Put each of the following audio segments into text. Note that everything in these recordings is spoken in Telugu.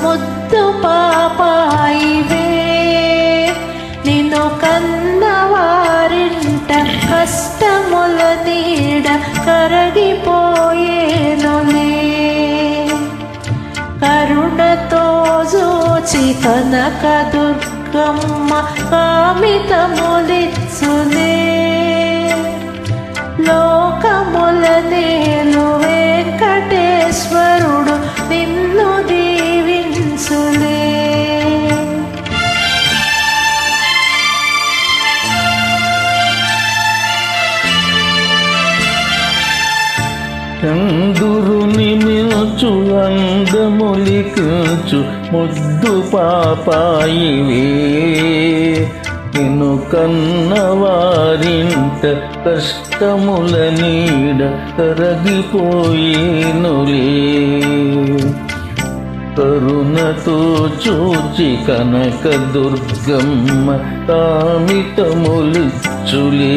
దీవించు ముద్దు పాపాయివే. నిన్ను కన్నవారింట కష్టముల నీడ కరగిపోయేనులే కరుణతో జోచి కనక దుర్గమ్మ కామితములిచ్చులే లోకముల చందురుని మిల్చు అందములికిల్చు ముద్దు పాపాయివే. నిన్ను కన్నవారింట కష్టముల నీడ కరగిపోయేనులే. కరుణతో చూచి కనక దుర్గమ్మ కామితములుచులే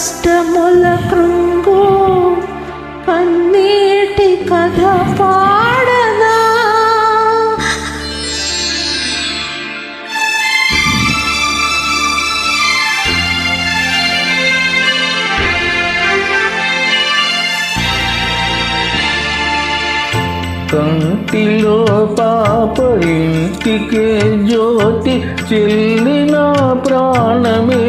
కష్టముల కృంగు కన్నీటి కథ పాడనా? కంటిలో పాప ఇంటికే జ్యోతి చెల్లిన ప్రాణమే.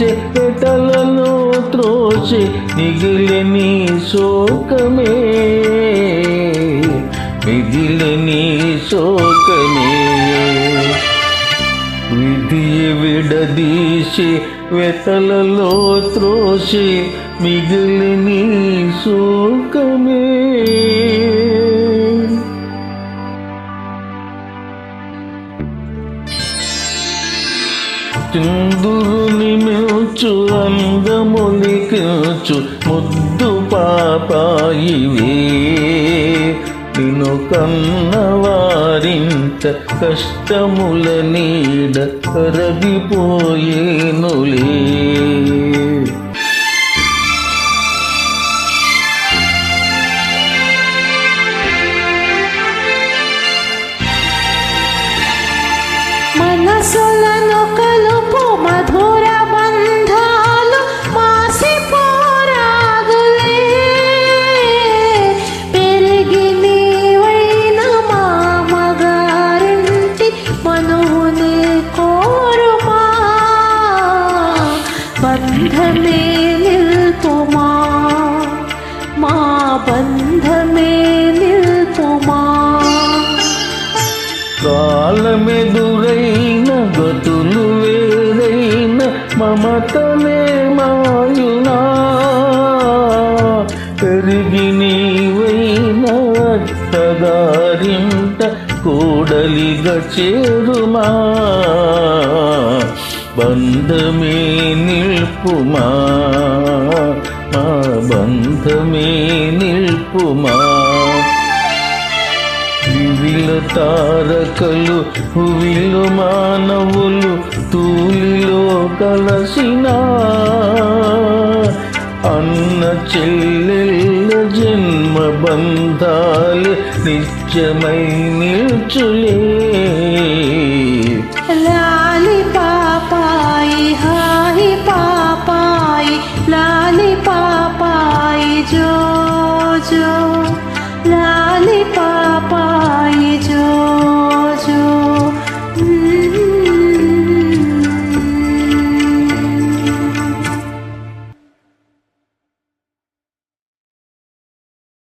విడదీసే పెటలను త్రోసి మిగిలిని శోకమే. మిగిలిని శోకమే. విధి విడదీసి వెతలలో త్రోసి మిగిలిని శోకమే. చిందురుని మిల్చు అందములికిల్చు ముద్దు పాపాయివే. నిన్ను కన్నవారింట కష్టముల నీడ కరగిపోయేనులే. మనసులను కలుపు మధుర బంధాలు మాసిపోరాదులే. పెరిగి నీవైన మామగారింటి మనువుని కోరుమా. బంధమే నిల్పుమా మా బంధమే నిల్పుమా కాలమెదురైన మమతలే మాయునా పెరిగి నీవైన అత్తగారింట కూడలిగా చేరుమా బంధమే నిల్పుమా మా బంధమే నిల్పుమా. తారకలు హువిలు మానవులు తూలిలో కలసిన అన్న చెల్లెళ్ళ జన్మ బంధాలు నిత్యమై నిల్చులే. లాలి పాపాయి హాయి పాపాయి లాలి పాపాయి జో జో.